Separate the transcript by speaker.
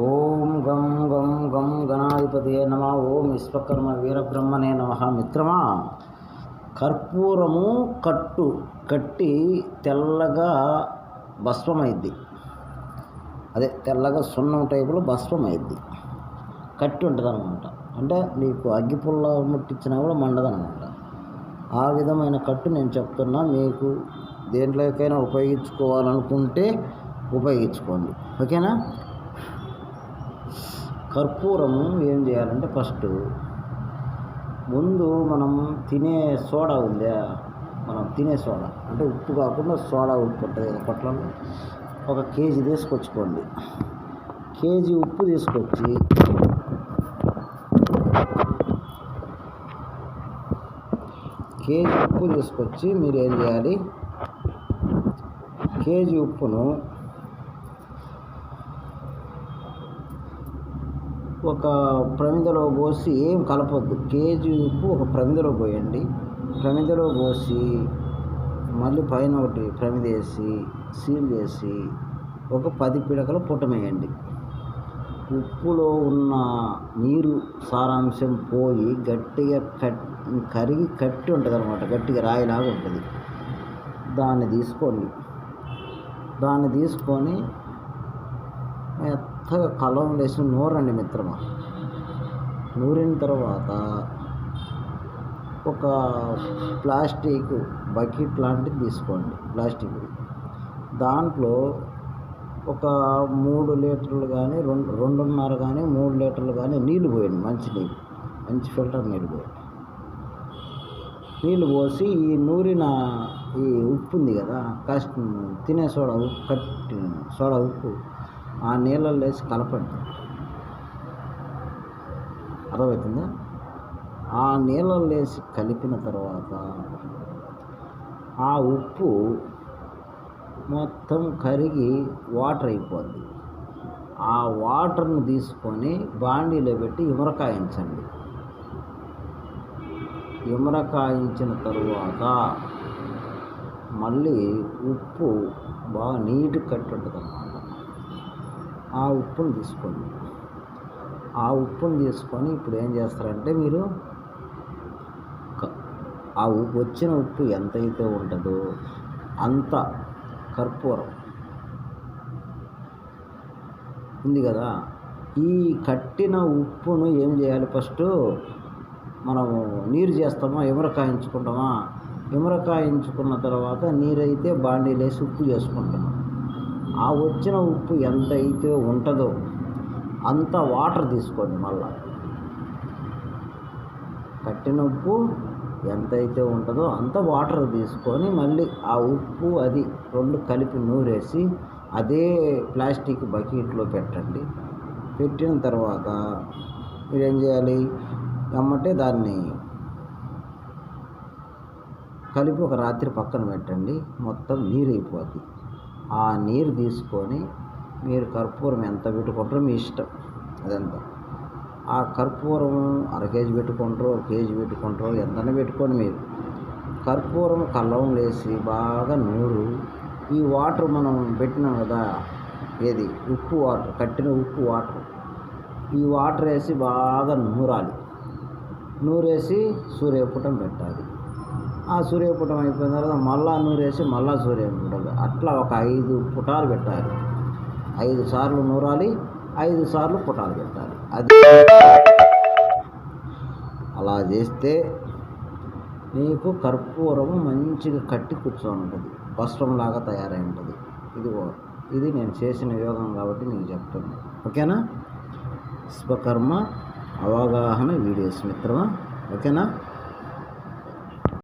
Speaker 1: ఓం గం గం గం గణాధిపతి నమ. ఓం విశ్వకర్మ వీరబ్రహ్మనే నమ. మిత్రమా కర్పూరము కట్టు కట్టి తెల్లగా భస్మమైద్ది. అదే తెల్లగా సున్నం టైపులో భస్మమైద్ది. కట్టి ఉంటుంది అనమాట అంటే నీకు అగ్గిపుల్ల ముట్టించినా కూడా మండదనమాట ఆ విధమైన కట్టు నేను చెప్తున్నా. మీకు దేంట్లోకైనా ఉపయోగించుకోవాలనుకుంటే ఉపయోగించుకోండి. ఓకేనా? కర్పూరము ఏం చేయాలంటే ఫస్ట్ ముందు మనం తినే సోడా ఉందా? మనం తినే సోడా. అంటే ఉప్పు కాకుండా సోడా ఉప్పు ఉంటుంది కదా పొట్లలో ఒక కేజీ తీసుకొచ్చుకోండి. కేజీ ఉప్పు తీసుకొచ్చి కేజీ ఉప్పు తీసుకొచ్చి మీరు ఏం చేయాలి? కేజీ ఉప్పును ఒక ప్రమిదలో పోసి ఏం కలపొద్దు. కేజీ ఉప్పు ఒక ప్రమిదలో పోయండి. ప్రమిదలో పోసి మళ్ళీ పైన ఒకటి ప్రమిద వేసి సీల్ చేసి ఒక పది పిడకలు పుట్టమేయండి ఉప్పులో ఉన్న నీరు సారాంశం పోయి గట్టిగా కట్ కరిగి కట్టి ఉంటుంది అనమాట గట్టిగా రాయిలాగా ఉంటుంది. దాన్ని తీసుకోండి దాన్ని తీసుకొని మెత్తగా కలం వేసి నూరండి మిత్రమా? నూరిన తర్వాత ఒక ప్లాస్టిక్ బకెట్ లాంటిది తీసుకోండి ప్లాస్టిక్. దాంట్లో ఒక మూడు లీటర్లు కానీ రెండు రెండున్నర కానీ మూడు లీటర్లు కానీ నీళ్ళు పోయండి మంచి నీళ్ళు. మంచి ఫిల్టర్ నీళ్ళు పోయండి. నీళ్ళు పోసి ఈ నూరిన ఈ ఉప్పు ఉంది కదా కాస్త తినే సోడా ఉప్పు కట్టి సోడా ఉప్పు ఆ నీళ్ళల్లో వేసి కలపండి. అర్థమవుతుందా? ఆ నీళ్ళల్లో వేసి కలిపిన తర్వాత ఆ ఉప్పు మొత్తం కరిగి వాటర్ అయిపోద్ది. ఆ వాటర్ని తీసుకొని బాండీలో పెట్టి ఇమరకాయించండి ఇమరకాయించిన తరువాత మళ్ళీ ఉప్పు బాగా నీట్ కట్టి ఉంటుంది అన్నమాట ఆ ఉప్పును తీసుకోండి. ఆ ఉప్పును తీసుకొని ఇప్పుడు ఏం చేస్తారంటే మీరు క- ఆ ఉప్పు వచ్చిన ఉప్పు ఎంతైతే ఉంటుందో అంత కర్పూరం. ఉంది కదా? ఈ కట్టిన ఉప్పును ఏం చేయాలి ఫస్ట్? మనము నీరు చేస్తామా? ఇమరకాయించుకుంటామా ఇమరకాయించుకున్న తర్వాత నీరైతే బాండీలేసి ఉప్పు చేసుకుంటాం. ఆ వచ్చిన ఉప్పు ఎంత అయితే ఉంటుందో అంత వాటర్ తీసుకోండి మళ్ళా. కట్టిన ఉప్పు ఎంత అయితే ఉంటుందో అంత వాటర్ తీసుకొని మళ్ళీ ఆ ఉప్పు అది రెండు కలిపి నూరేసి అదే ప్లాస్టిక్ బకెట్లో పెట్టండి. పెట్టిన తర్వాత మీరేం ఏం చేయాలి? ఎమ్మంటే దాన్ని కలిపి ఒక రాత్రి పక్కన పెట్టండి. మొత్తం నీరు అయిపోతుంది ఆ నీరు తీసుకొని మీరు కర్పూరం ఎంత పెట్టుకుంటారో మీ ఇష్టం. అదంతా. ఆ కర్పూరం అర కేజీ పెట్టుకుంటారో ఒక కేజీ పెట్టుకుంటారో ఎంతనే పెట్టుకోండి మీరు. కర్పూరం కల్లం వేసి బాగా నూరు. ఈ వాటర్ మనం పెట్టినాం కదా ఏది? ఉప్పు వాటర్ కట్టిన ఉప్పు వాటర్. ఈ వాటర్ వేసి బాగా నూరాలి. నూరేసి సూర్యపుటం పెట్టాలి. ఆ సూర్యపుటం అయిపోయిన తర్వాత మళ్ళా నూరేసి మళ్ళా సూర్యపుటం. అట్లా ఒక ఐదు పుటాలు పెట్టాలి. ఐదు సార్లు నూరాలి ఐదు సార్లు పుటాలు పెట్టాలి. అది అలా చేస్తే నీకు కర్పూరము మంచిగా కట్టి కూర్చొని ఉంటుంది వస్త్రంలాగా తయారై ఉంటుంది ఇది ఇది నేను చేసిన యోగం కాబట్టి నీకు చెప్తుంది ఓకేనా? స్వకర్మ అవగాహన వీడియోస్ మిత్రమా? ఓకేనా?